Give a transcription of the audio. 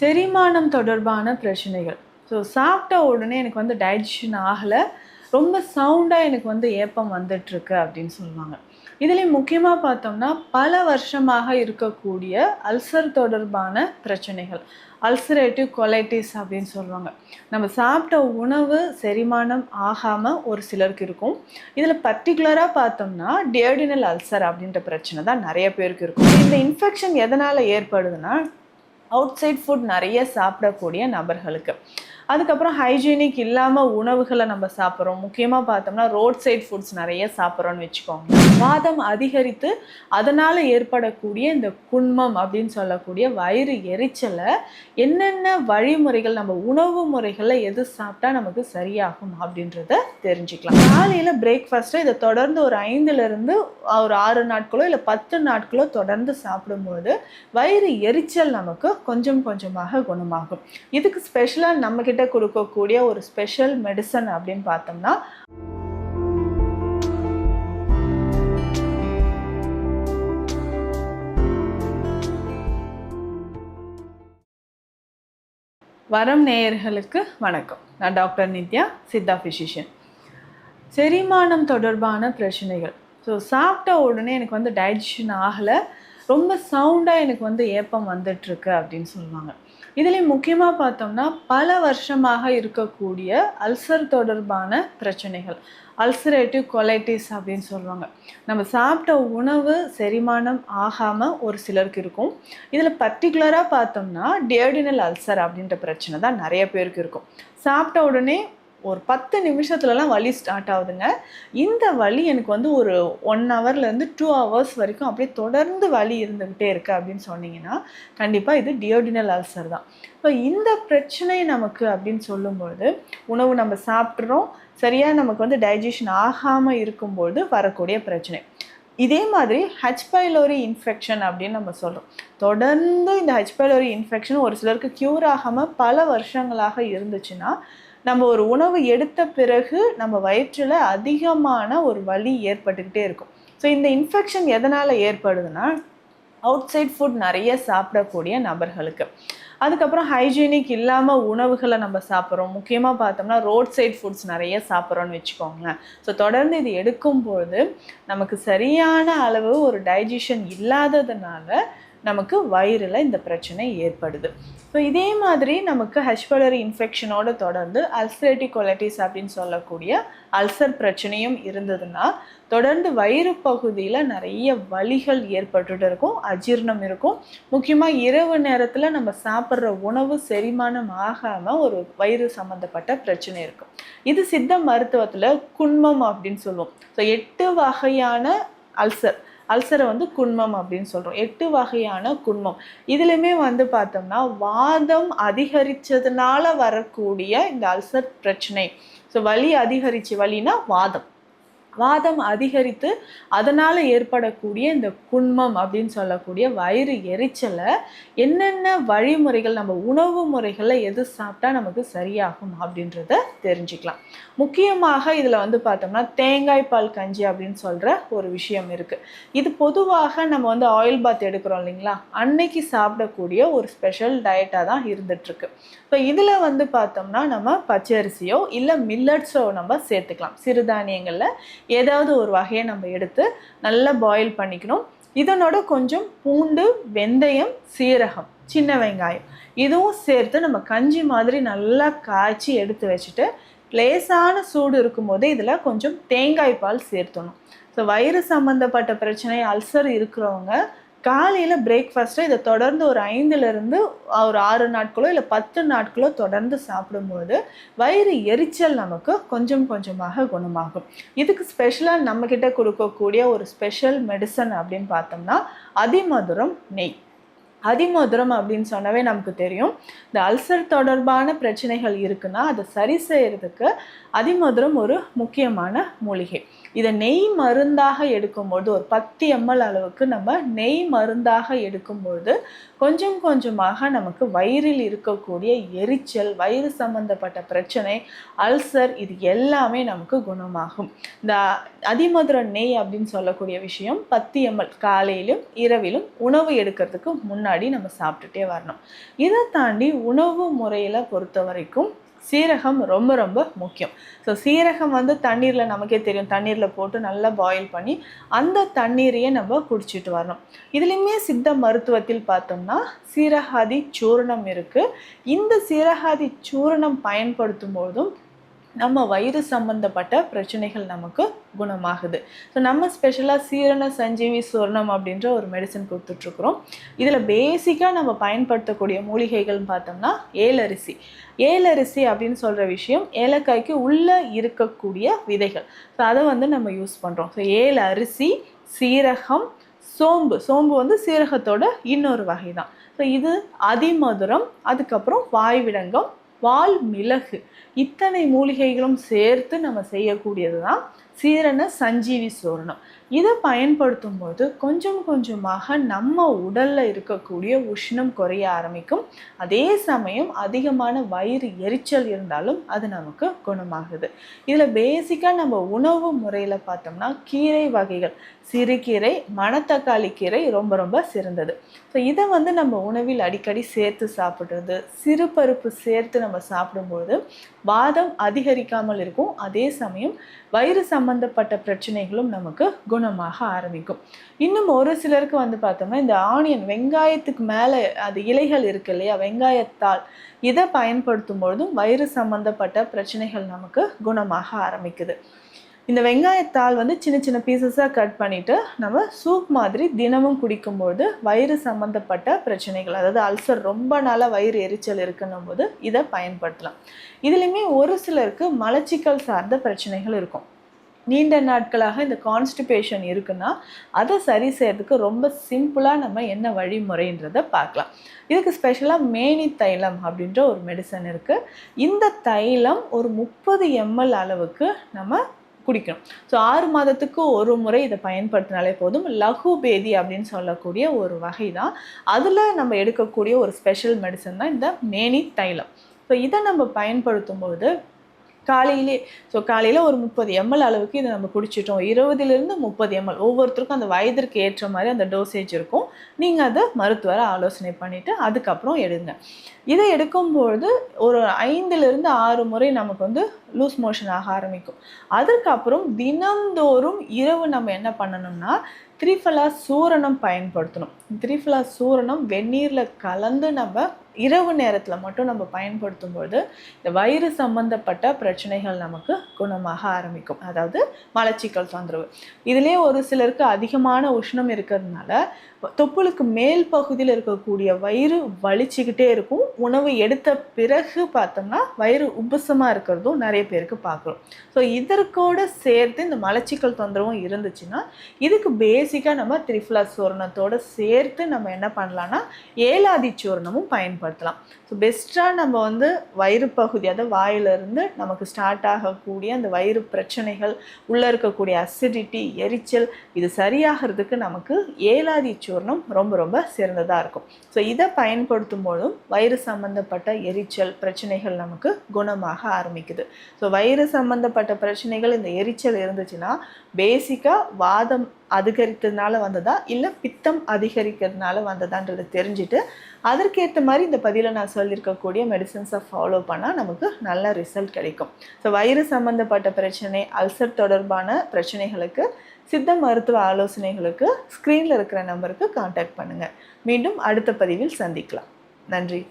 செரிமானம் தொடர்பான பிரச்சனைகள். ஸோ சாப்பிட்ட உடனே எனக்கு வந்து டைஜஷன் ஆகலை. ரொம்ப சவுண்டாக எனக்கு வந்து ஏப்பம் வந்துட்டுருக்கு அப்படின்னு சொல்லுவாங்க. இதுலேயும் முக்கியமாக பார்த்தோம்னா பல வருஷமாக இருக்கக்கூடிய அல்சர் தொடர்பான பிரச்சனைகள். அல்சரேட்டிவ் கொலைட்டிஸ் அப்படின்னு சொல்லுவாங்க. நம்ம சாப்பிட்ட உணவு செரிமானம் ஆகாமல் ஒரு சிலருக்கு இருக்கும். இதில் பர்டிகுலராக பார்த்தோம்னா டியோடினல் அல்சர் அப்படின்ற பிரச்சனை தான் நிறைய பேருக்கு இருக்கும். இந்த இன்ஃபெக்ஷன் எதனால் ஏற்படுதுன்னா அவுட் சைட் ஃபுட் நிறைய சாப்பிடக்கூடிய நபர்களுக்கு. அதுக்கப்புறம் ஹைஜீனிக் இல்லாமல் உணவுகளை நம்ம சாப்பிட்றோம். முக்கியமாக பார்த்தோம்னா ரோட் சைட் ஃபுட்ஸ் நிறைய சாப்பிட்றோம்னு வச்சுக்கோங்க. வாதம் அதிகரித்து அதனால் ஏற்படக்கூடிய இந்த குண்மம் அப்படின்னு சொல்லக்கூடிய வயிறு எரிச்சலை என்னென்ன வழிமுறைகள் நம்ம உணவு முறைகளில் எது சாப்பிட்டா நமக்கு சரியாகும் அப்படின்றத தெரிஞ்சுக்கலாம். காலையில் பிரேக்ஃபாஸ்ட்டை இதை தொடர்ந்து ஒரு ஐந்துலேருந்து ஒரு ஆறு நாட்களோ இல்லை பத்து நாட்களோ தொடர்ந்து சாப்பிடும்போது வயிறு எரிச்சல் நமக்கு கொஞ்சம் கொஞ்சமாக குணமாகும். இதுக்கு ஸ்பெஷலாக நம்மக்கிட்ட கொடுக்கக்கூடிய ஒரு ஸ்பெஷல் மெடிசன் அப்படின்னு பார்த்தோம்னா வரம் நேயர்களுக்கு வணக்கம். நான் டாக்டர் நித்யா சித்தா ஃபிசிஷியன் செரிமானம் தொடர்பான பிரச்சனைகள். ஸோ சாப்பிட்ட உடனே எனக்கு வந்து டைஜஷன் ஆகலை. ரொம்ப சவுண்டாக எனக்கு வந்து ஏப்பம் வந்துட்டுருக்கு அப்படின்னு சொல்லுவாங்க. இதுலேயும் முக்கியமாக பார்த்தோம்னா பல வருஷமாக இருக்கக்கூடிய அல்சர் தொடர்பான பிரச்சனைகள். அல்சரேட்டிவ் கொலைட்டிஸ் அப்படின்னு சொல்லுவாங்க. நம்ம சாப்பிட்ட உணவு செரிமானம் ஆகாமல் ஒரு சிலருக்கு இருக்கும். இதில் பர்டிகுலராக பார்த்தோம்னா டியோடினல் அல்சர் அப்படின்ற பிரச்சனை தான் நிறைய பேருக்கு இருக்கும். சாப்பிட்ட உடனே ஒரு பத்து நிமிஷத்துலலாம் வலி ஸ்டார்ட் ஆகுதுங்க. இந்த வலி எனக்கு வந்து ஒரு ஒன் ஹவர்லேருந்து டூ ஹவர்ஸ் வரைக்கும் அப்படியே தொடர்ந்து வலி இருந்துக்கிட்டே இருக்குது அப்படின்னு சொன்னீங்கன்னா கண்டிப்பாக இது டியோடினல் அல்சர் தான். இப்போ இந்த பிரச்சனை நமக்கு அப்படின்னு சொல்லும்பொழுது உணவு நம்ம சாப்பிட்றோம் சரியாக நமக்கு வந்து டைஜஷன் ஆகாமல் இருக்கும்பொழுது வரக்கூடிய பிரச்சனை. இதே மாதிரி ஹெச் பைலோரி இன்ஃபெக்ஷன் அப்படின்னு நம்ம சொல்கிறோம் தொடர்ந்து இந்த ஹெச் பைலோரி இன்ஃபெக்ஷன் ஒரு சிலருக்கு க்யூர் ஆகாமல் பல வருஷங்களாக இருந்துச்சுன்னா நம்ம ஒரு உணவு எடுத்த பிறகு நம்ம வயிற்றில் அதிகமான ஒரு வலி ஏற்பட்டுக்கிட்டே இருக்கும். ஸோ இந்த இன்ஃபெக்ஷன் எதனால் ஏற்படுதுன்னா அவுட் சைட் ஃபுட் நிறைய சாப்பிடக்கூடிய நபர்களுக்கு. அதுக்கப்புறம் ஹைஜீனிக் இல்லாமல் உணவுகளை நம்ம சாப்பிட்றோம். முக்கியமாக பார்த்தோம்னா ரோட் சைட் ஃபுட்ஸ் நிறைய சாப்பிட்றோன்னு வச்சுக்கோங்களேன். ஸோ தொடர்ந்து இது எடுக்கும்போது நமக்கு சரியான அளவு ஒரு டைஜஷன் இல்லாததுனால நமக்கு வயிறில் இந்த பிரச்சனை ஏற்படுது. ஸோ இதே மாதிரி நமக்கு ஹெச்பலரி இன்ஃபெக்ஷனோடு தொடர்ந்து அல்சரேட்டிக் குவாலிட்டிஸ் அப்படின்னு சொல்லக்கூடிய அல்சர் பிரச்சனையும் இருந்ததுன்னா தொடர்ந்து வயிறு பகுதியில் நிறைய வலிகள் ஏற்பட்டுட்டு இருக்கும் அஜீர்ணம் இருக்கும். முக்கியமாக இரவு நேரத்தில் நம்ம சாப்பிட்ற உணவு செரிமானம் ஆகாமல் ஒரு வயிறு சம்மந்தப்பட்ட பிரச்சனை இருக்கும். இது சித்த மருத்துவத்தில் குண்மம் அப்படின்னு சொல்லுவோம். ஸோ எட்டு வகையான அல்சர் அல்சரை வந்து குண்மம் அப்படின்னு சொல்கிறோம் எட்டு வகையான குண்மம். இதுலையுமே வந்து பார்த்தோம்னா வாதம் அதிகரித்ததுனால வரக்கூடிய இந்த அல்சர் பிரச்சனை. ஸோ வலி அதிகரிச்சு வலினா வாதம். வாதம் அதிகரித்து அதனால் ஏற்படக்கூடிய இந்த குண்மம் அப்படின்னு சொல்லக்கூடிய வயிறு எரிச்சலை என்னென்ன வழிமுறைகள் நம்ம உணவு முறைகளில் எது சாப்பிட்டா நமக்கு சரியாகும் அப்படின்றத தெரிஞ்சுக்கலாம். முக்கியமாக இதில் வந்து பார்த்தோம்னா தேங்காய் பால் கஞ்சி அப்படின்னு சொல்கிற ஒரு விஷயம் இருக்குது இது பொதுவாக நம்ம வந்து ஆயில் பாத் எடுக்கிறோம் இல்லைங்களா? அன்னைக்கு சாப்பிடக்கூடிய ஒரு ஸ்பெஷல் டயட்டாக தான் இருந்துகிட்ருக்கு இப்போ இதில் வந்து பார்த்தோம்னா நம்ம பச்சரிசியோ இல்லை மில்லட்ஸோ நம்ம சேர்த்துக்கலாம். சிறுதானியங்களில் ஏதாவது ஒரு வகையை நம்ம எடுத்து நல்லா பாயில் பண்ணிக்கணும். இதனோட கொஞ்சம் பூண்டு வெந்தயம் சீரகம் சின்ன வெங்காயம் இதுவும் சேர்த்து நம்ம கஞ்சி மாதிரி நல்லா காய்ச்சி எடுத்து வச்சுட்டு லேசான சூடு இருக்கும்போது இதில் கொஞ்சம் தேங்காய் பால் சேர்த்தணும். ஸோ வயிறு சம்மந்தப்பட்ட பிரச்சனை அல்சர் இருக்கிறவங்க காலையில் பிரேக்ஃபாஸ்ட்டை இதை தொடர்ந்து ஒரு ஐந்துலேருந்து ஒரு ஆறு நாட்களோ இல்லை பத்து நாட்களோ தொடர்ந்து சாப்பிடும்போது வயிறு எரிச்சல் நமக்கு கொஞ்சம் கொஞ்சமாக குணமாகும். இதுக்கு ஸ்பெஷலாக நம்மக்கிட்ட கொடுக்கக்கூடிய ஒரு ஸ்பெஷல் மெடிசன் அப்படின்னு பார்த்தோம்னா அதிமதுரம் நெய். அதிமதுரம் அப்படின்னு சொன்னவே நமக்கு தெரியும். இந்த அல்சர் தொடர்பான பிரச்சனைகள் இருக்குன்னா அதை சரி செய்கிறதுக்கு அதிமதுரம் ஒரு முக்கியமான மூலிகை. இதை நெய் மருந்தாக எடுக்கும்போது ஒரு பத்து எம்எல் அளவுக்கு நம்ம நெய் மருந்தாக எடுக்கும்பொழுது கொஞ்சம் கொஞ்சமாக நமக்கு வயிறில் இருக்கக்கூடிய எரிச்சல் வயிறு சம்பந்தப்பட்ட பிரச்சனை அல்சர் இது எல்லாமே நமக்கு குணமாகும். இந்த அதிமதுர நெய் அப்படின்னு சொல்லக்கூடிய விஷயம் பத்து எம்எல் காலையிலும் இரவிலும் உணவு எடுக்கிறதுக்கு முன்னாடி நம்ம சாப்பிட்டுட்டே வரணும். இதை தாண்டி உணவு முறையில் பொறுத்த வரைக்கும் சீரகம் ரொம்ப ரொம்ப முக்கியம். ஸோ சீரகம் வந்து தண்ணீரில் நமக்கே தெரியும். தண்ணீரில் போட்டு நல்லா பாயில் பண்ணி அந்த தண்ணீரையே நம்ம குடிச்சிட்டு வரணும். இதுலேயுமே சித்த மருத்துவத்தில் பார்த்தோம்னா சீரகாதி சூரணம் இருக்குது இந்த சீரகாதி சூரணம் பயன்படுத்தும் போதும் நம்ம வயிறு சம்பந்தப்பட்ட பிரச்சனைகள் நமக்கு குணமாகுது. ஸோ நம்ம ஸ்பெஷலாக சீரண சஞ்சீவி சுவர்ணம் அப்படின்ற ஒரு மெடிசன் கொடுத்துட்ருக்குறோம். இதில் பேசிக்காக நம்ம பயன்படுத்தக்கூடிய மூலிகைகள்னு பார்த்தோம்னா ஏலரிசி. ஏலரிசி அப்படின்னு சொல்கிற விஷயம் ஏலக்காய்க்கு உள்ளே இருக்கக்கூடிய விதைகள். ஸோ அதை வந்து நம்ம யூஸ் பண்ணுறோம் ஸோ ஏல அரிசி சீரகம் சோம்பு. சோம்பு வந்து சீரகத்தோட இன்னொரு வகை தான் ஸோ இது அதிமதுரம் அதுக்கப்புறம் வாய்விடங்கம் வால் மிளகு. இத்தனை மூலிகைகளும் சேர்த்து நம்ம செய்யக்கூடியது தான் சீரண சஞ்சீவி சூரணம். இதை பயன்படுத்தும் போது கொஞ்சம் கொஞ்சமாக நம்ம உடலில் இருக்கக்கூடிய உஷ்ணம் குறைய ஆரம்பிக்கும். அதே சமயம் அதிகமான வயிறு எரிச்சல் இருந்தாலும் அது நமக்கு குணமாகுது. இதில் பேசிக்காக நம்ம உணவு முறையில் பார்த்தோம்னா கீரை வகைகள். சிறுகீரை மணத்தக்காளி கீரை ரொம்ப ரொம்ப சிறந்தது. ஸோ இதை வந்து நம்ம உணவில் அடிக்கடி சேர்த்து சாப்பிட்றது சிறுபருப்பு சேர்த்து நம்ம சாப்பிடும்போது வாதம் அதிகரிக்காமல் இருக்கும். அதே சமயம் வயிறு சம்பந்தப்பட்ட பிரச்சனைகளும் நமக்கு குணமாக ஆரம்பிக்கும். இன்னும் ஒரு சிலருக்கு வந்து பார்த்தோம்னா இந்த ஆனியன் வெங்காயத்துக்கு மேலே அது இலைகள் இருக்கு இல்லையா வெங்காயத்தால் இதை பயன்படுத்தும் பொழுதும் வயிறு சம்பந்தப்பட்ட பிரச்சனைகள் நமக்கு குணமாக ஆரம்பிக்குது. இந்த வெங்காயத்தால் வந்து சின்ன சின்ன பீசஸாக கட் பண்ணிவிட்டு நம்ம சூப் மாதிரி தினமும் குடிக்கும்போது வயிறு சம்மந்தப்பட்ட பிரச்சனைகள் அதாவது அல்சர் ரொம்ப நாளாக வயிறு எரிச்சல் இருக்குன்னும் போது இதை பயன்படுத்தலாம். இதுலேயுமே ஒரு சிலருக்கு மலச்சிக்கல் சார்ந்த பிரச்சனைகள் இருக்கும். நீண்ட நாட்களாக இந்த கான்ஸ்டிபேஷன் இருக்குன்னா அதை சரி செய்யறதுக்கு ரொம்ப சிம்பிளாக நம்ம என்ன வழிமுறைன்றதை பார்க்கலாம். இதுக்கு ஸ்பெஷலாக மேனி தைலம் அப்படின்ற ஒரு மெடிசன் இருக்குது இந்த தைலம் ஒரு முப்பது எம்எல் அளவுக்கு நம்ம குடிக்கணும். ஸோ ஆறு மாதத்துக்கு ஒரு முறை இதை பயன்படுத்தினாலே போதும். லகு பேதி அப்படின்னு சொல்லக்கூடிய ஒரு வகை தான். அதில் நம்ம எடுக்கக்கூடிய ஒரு ஸ்பெஷல் மெடிசன் தான் இந்த மேனி தைலம். ஸோ இதை நம்ம பயன்படுத்தும் போது காலையிலே. ஸோ காலையில் ஒரு முப்பது எம்எல் அளவுக்கு இதை நம்ம குடிச்சிட்டோம். இருபதுலேருந்து முப்பது எம்எல் ஒவ்வொருத்தருக்கும் அந்த வயதிற்கு ஏற்ற மாதிரி அந்த டோசேஜ் இருக்கும். நீங்கள் அதை மருத்துவரை ஆலோசனை பண்ணிவிட்டு அதுக்கப்புறம் எடுங்க. இதை எடுக்கும்பொழுது ஒரு ஐந்துலேருந்து ஆறு முறை நமக்கு வந்து லூஸ் மோஷன் ஆக ஆரம்பிக்கும். அதுக்கப்புறம் தினந்தோறும் இரவு நம்ம என்ன பண்ணணும்னா த்ரீஃபலா சூரணம் பயன்படுத்தணும். த்ரீஃபலா சூரணம் வெந்நீரில் கலந்து நம்ம இரவு நேரத்தில் மட்டும் நம்ம பயன்படுத்தும் பொழுது இந்த வயிறு சம்பந்தப்பட்ட பிரச்சனைகள் நமக்கு குணமாக ஆரம்பிக்கும். அதாவது மலச்சிக்கல் தொந்தரவு. இதுலேயே ஒரு சிலருக்கு அதிகமான உஷ்ணம் இருக்கிறதுனால தொப்புளுக்கு மேல் பகுதியில் இருக்கக்கூடிய வயிறு வலிச்சுக்கிட்டே இருக்கும். உணவு எடுத்த பிறகு பார்த்தோம்னா வயிறு உபசமாக இருக்கிறதும் நிறைய பேருக்கு பார்க்குறோம். ஸோ இதற்கோட சேர்த்து இந்த மலச்சிக்கல் தொந்தரவும் இருந்துச்சுன்னா இதுக்கு பேசிக்காக நம்ம திரிஃபுலா சூரணத்தோட சேர்த்து நம்ம என்ன பண்ணலாம்னா ஏலாதி சூரணமும் பயன்படுத்தலாம். ஸோ பெஸ்ட்டாக நம்ம வந்து வயிறு பகுதி அதாவது வாயிலிருந்து நமக்கு ஸ்டார்ட் ஆகக்கூடிய அந்த வயிறு பிரச்சனைகள் உள்ளே இருக்கக்கூடிய அசிடிட்டி எரிச்சல் இது சரியாகிறதுக்கு நமக்கு ஏலாதி சூர்ணம் ரொம்ப ரொம்ப சிறந்ததாக இருக்கும். ஸோ இதை பயன்படுத்தும் போதும் வயிறு சம்மந்தப்பட்ட எரிச்சல் பிரச்சனைகள் நமக்கு குணமாக ஆரம்பிக்குது. ஸோ வயிறு சம்மந்தப்பட்ட பிரச்சனைகள் இந்த எரிச்சல் இருந்துச்சுன்னா பேசிக்காக வாதம் அதிகரித்ததுனால வந்ததா? இல்லை பித்தம் அதிகரிக்கிறதுனால வந்ததான்றதை தெரிஞ்சுட்டு அதற்கேற்ற மாதிரி இந்த பதிவில் நான் சொல்லியிருக்கக்கூடிய மெடிசன்ஸை ஃபாலோ பண்ணால் நமக்கு நல்ல ரிசல்ட் கிடைக்கும். ஸோ வயிறு சம்மந்தப்பட்ட பிரச்சனை அல்சர் தொடர்பான பிரச்சனைகளுக்கு சித்த மருத்துவ ஆலோசனைகளுக்கு ஸ்க்ரீனில் இருக்கிற நம்பருக்கு காண்டாக்ட் பண்ணுங்கள் மீண்டும் அடுத்த பதிவில் சந்திக்கலாம். நன்றி.